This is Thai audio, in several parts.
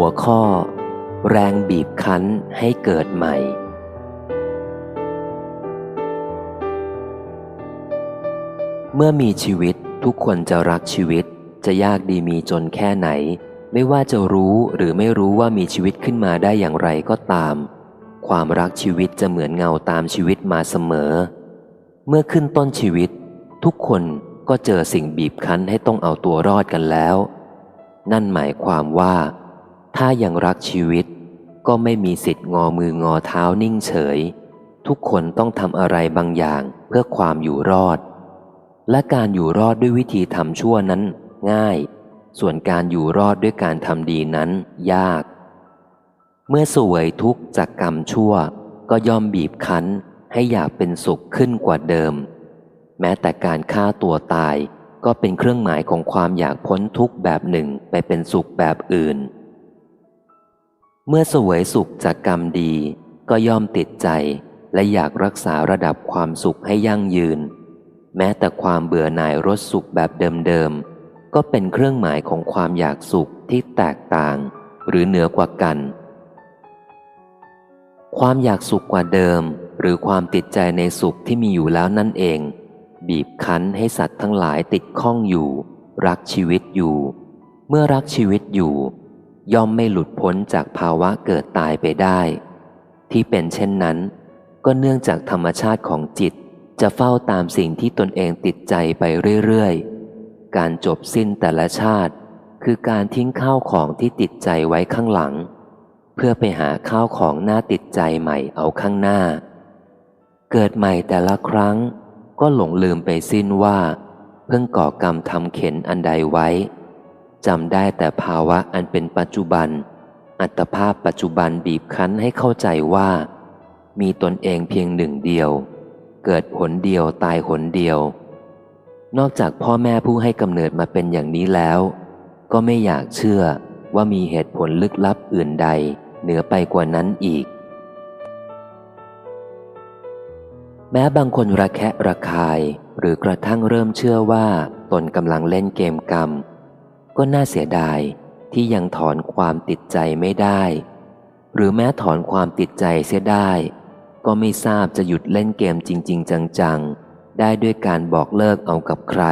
หัวข้อ แรงบีบคั้นให้เกิดใหม่ เมื่อมีชีวิตทุกคนจะรักชีวิต จะยากดีมีจนแค่ไหน ไม่ว่าจะรู้หรือไม่รู้ว่ามีชีวิตขึ้นมาได้อย่างไรก็ตาม ความรักชีวิตจะเหมือนเงาตามชีวิตมาเสมอ เมื่อขึ้นต้นชีวิต ทุกคนก็เจอสิ่งบีบคั้นให้ต้องเอาตัวรอดกันแล้ว นั่นหมายความว่า ถ้ายังรักชีวิต ก็ไม่มีสิทธิ์งอมืองอเท้านิ่งเฉย ทุกคนต้องทำอะไรบางอย่างเพื่อความอยู่รอด และการอยู่รอดด้วยวิธีทำชั่วนั้น ง่าย ส่วนการอยู่รอดด้วยการทำดีนั้นยาก เมื่อสวยทุกข์จากกรรมชั่ว ก็ยอมบีบคั้นให้อยากเป็นสุขขึ้นกว่าเดิม แม้แต่การฆ่าตัวตายก็เป็นเครื่องหมายของความอยากพ้นทุกข์แบบหนึ่งไปเป็นสุขแบบอื่น เมื่อสวยสุขจากกรรมดีก็ย่อมติดใจและอยากรักษาระดับความสุขให้ยั่งยืน แม้แต่ความเบื่อหน่ายรสสุขแบบเดิมๆ ก็เป็นเครื่องหมายของความอยากสุขที่แตกต่าง หรือเหนือกว่ากัน ความอยากสุขกว่าเดิม หรือความติดใจในสุขที่มีอยู่แล้วนั่นเอง บีบคั้นให้สัตว์ทั้งหลายติดข้องอยู่ รักชีวิตอยู่ เมื่อรักชีวิตอยู่ ย่อมไม่หลุดพ้นจากภาวะเกิดตายไปได้ ที่เป็นเช่นนั้น ก็เนื่องจากธรรมชาติของจิตจะเฝ้าตามสิ่งที่ตนเองติดใจไปเรื่อยๆ การจบสิ้นแต่ละชาติ คือการทิ้งข้าวของที่ติดใจไว้ข้างหลัง เพื่อไปหาข้าวของหน่าติดใจใหม่เอาข้างหน้า เกิดใหม่แต่ละครั้ง ก็หลงลืมไปสิ้นว่า เพิ่งก่อกรรมทำเข็นอันใดไว้ จำได้แต่ภาวะอันเป็นปัจจุบัน อัตภาพปัจจุบันบีบคั้นให้เข้าใจว่า มีตนเองเพียงหนึ่งเดียว เกิดผลเดียวตายหนเดียว นอกจากพ่อแม่ผู้ให้กำเนิดมาเป็นอย่างนี้แล้ว ก็ไม่อยากเชื่อว่ามีเหตุผลลึกลับอื่นใด เหนือไปกว่านั้นอีก แม้บางคนระแคะระคายหรือกระทั่งเริ่มเชื่อว่า ตนกำลังเล่นเกมกรรม ก็น่าเสียดายที่ยังถอนความติดใจไม่ได้ หรือแม้ถอนความติดใจเสียได้ ก็ไม่ทราบจะหยุดเล่นเกมจริง ๆ จังๆ ได้ด้วยการบอกเลิกเอากับใคร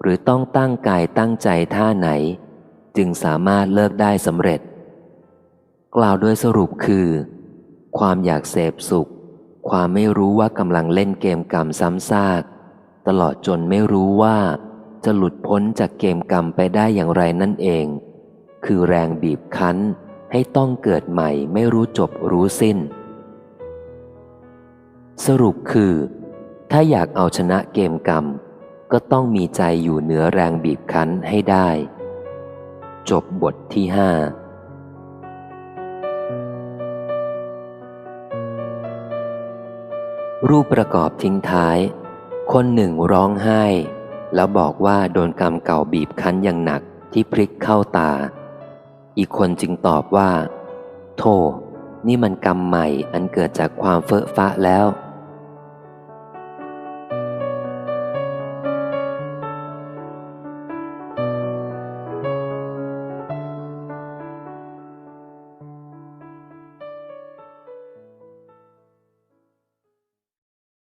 หรือต้องตั้งกายตั้งใจท่าไหน จึงสามารถเลิกได้สำเร็จ กล่าวโดยสรุปคือ ความอยากเสพสุข ความไม่รู้ว่ากำลังเล่นเกมกรรมซ้ำซาก ตลอดจนไม่รู้ว่า จะหลุดพ้นจากเกมกรรมไปได้อย่างไรนั่นเอง คือแรงบีบคั้นให้ต้องเกิดใหม่ไม่รู้จบรู้สิ้น สรุปคือ ถ้าอยากเอาชนะเกมกรรม ก็ต้องมีใจอยู่เหนือแรงบีบคั้นให้ได้ จบบทที่ห้ารูปประกอบทิ้งท้าย คนหนึ่งร้องไห้ แล้วบอกว่าโดนกรรมเก่าบีบคั้นอย่างหนักที่พลิกเข้าตา อีกคนจึงตอบว่า โทษนี่มันกรรมใหม่อันเกิดจากความเฟ้อฟ้าแล้ว